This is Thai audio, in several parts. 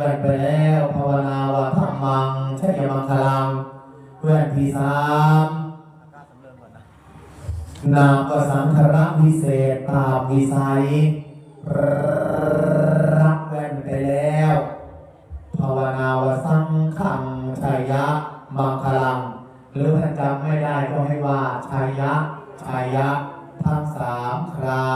กันไปแล้วภาวนาว่าธรรมังชัยมังคลังเพื่อนที่สามนามก็สังขระวิเศษตามวิสัยรับเงินไปแล้วภาวนาวสังขังชัยยะมังคลัง หรือถ้าจำไม่ได้ก็ให้ว่าชัยยะชัยยะ ทั้งสามครา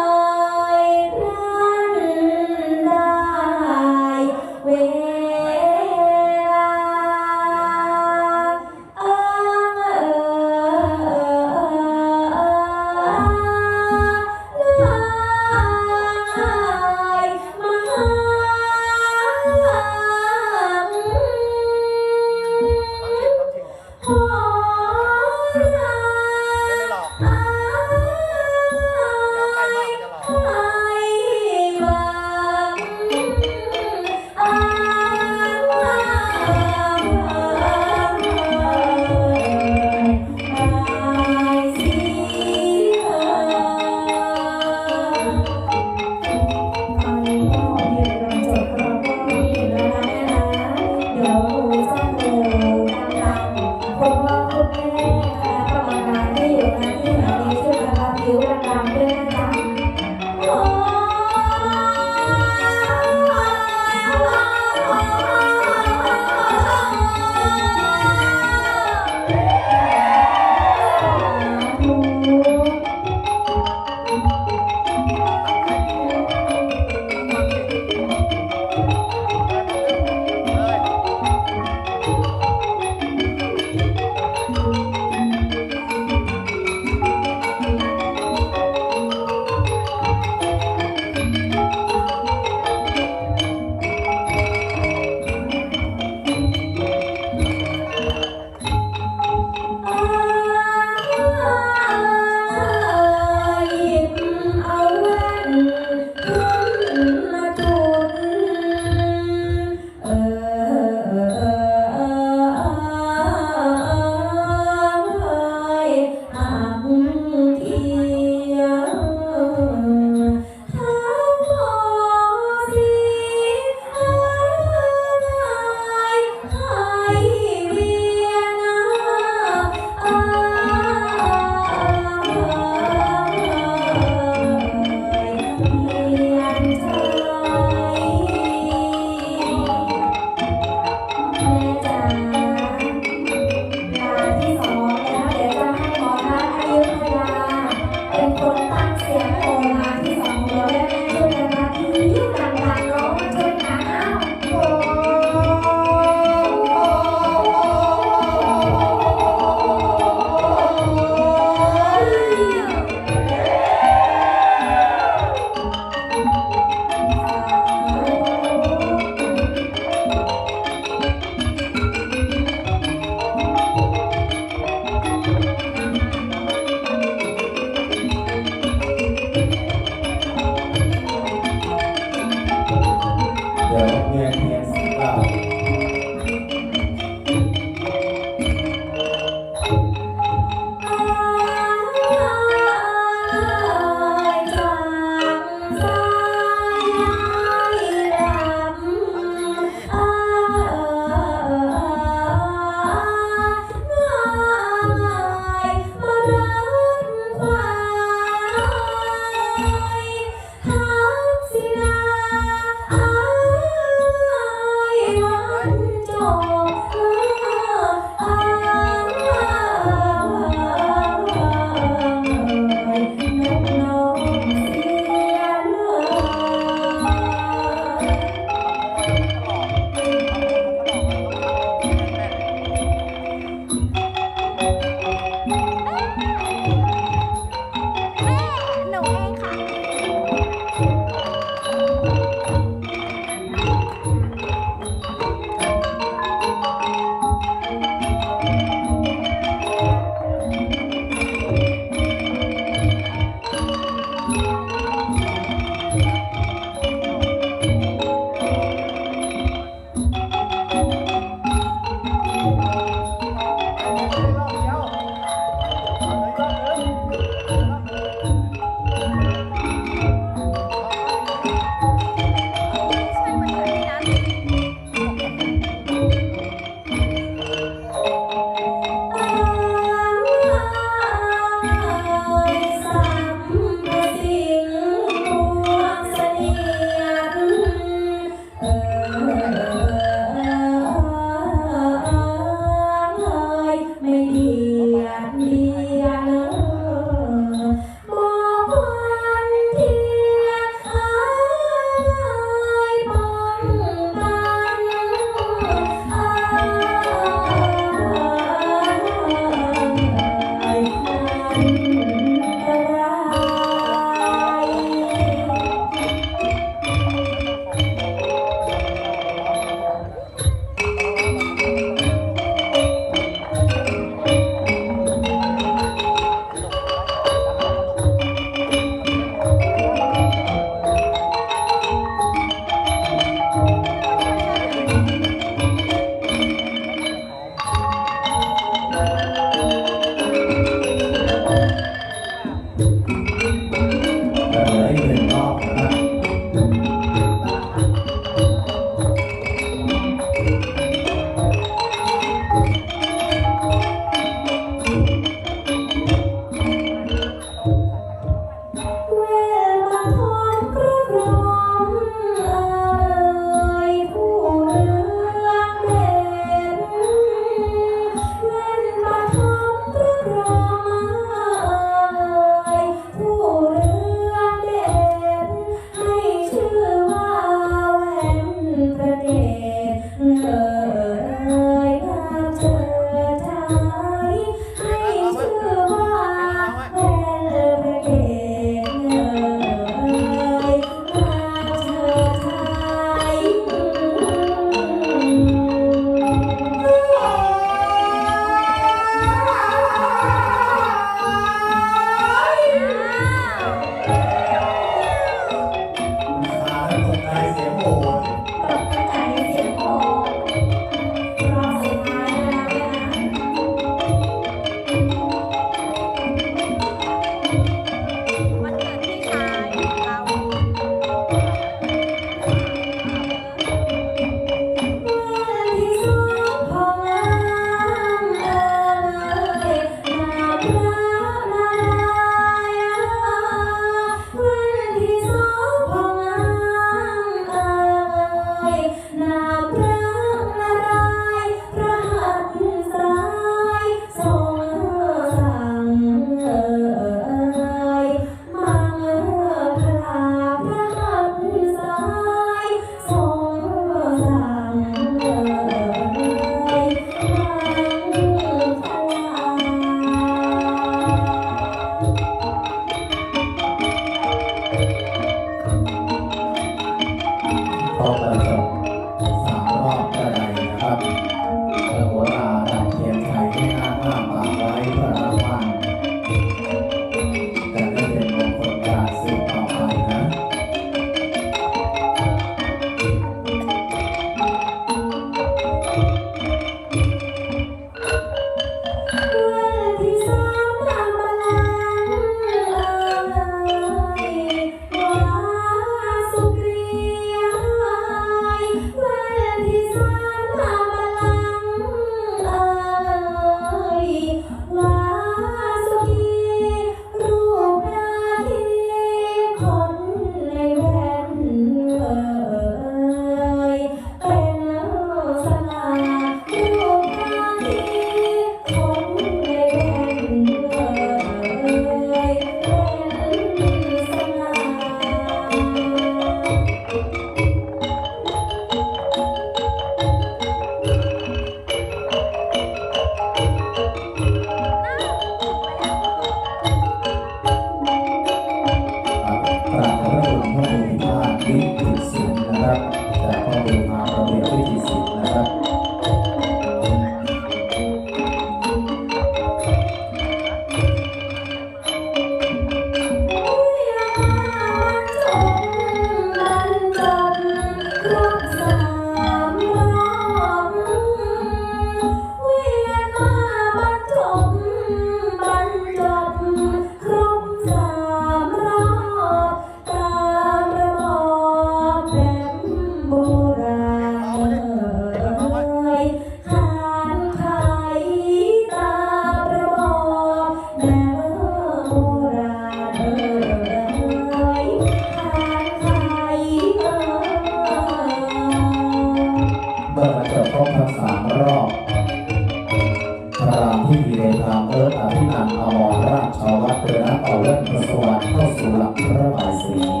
啊。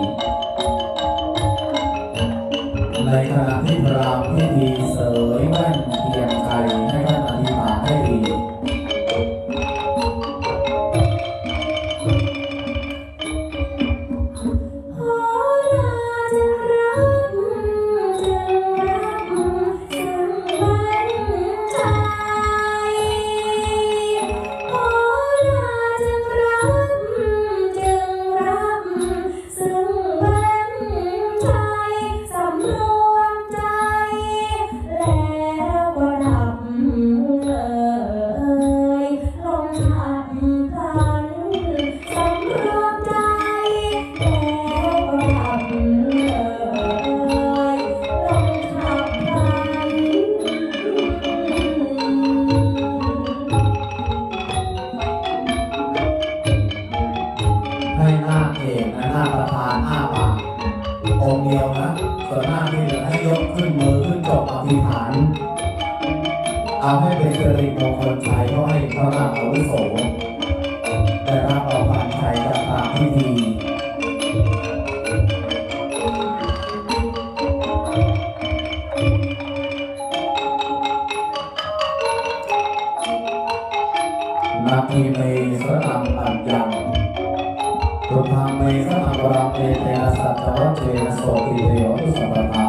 ตา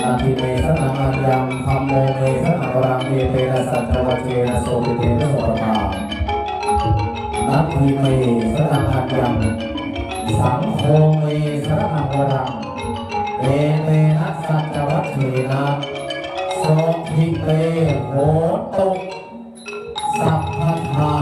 นาทีเมสนามายังคำโมเมสนารังเมเตนะสัจวเจนะโสติเตนะสัตตานาทีเมสนามยังสังโฆเมสนามรังเอเตนะสัตวเจนะโสติเตโหตุสัพพทา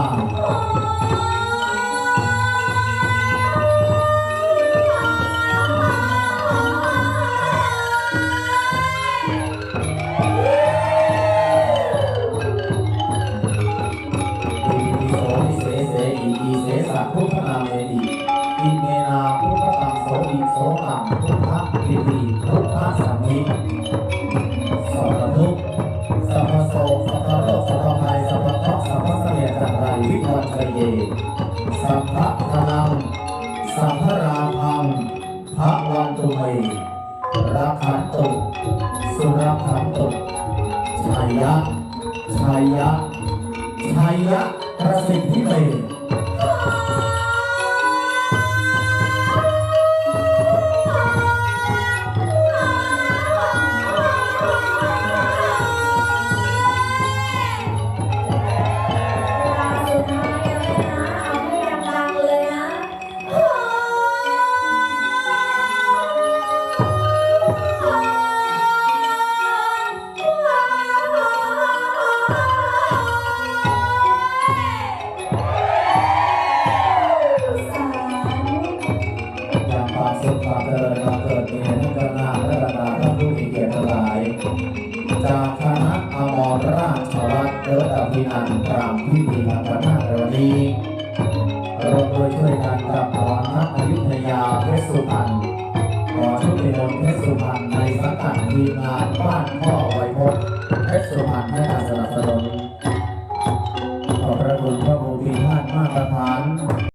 เมรักขันตุสุรขันตุชายยะชายยะชายยะประสิทธิเม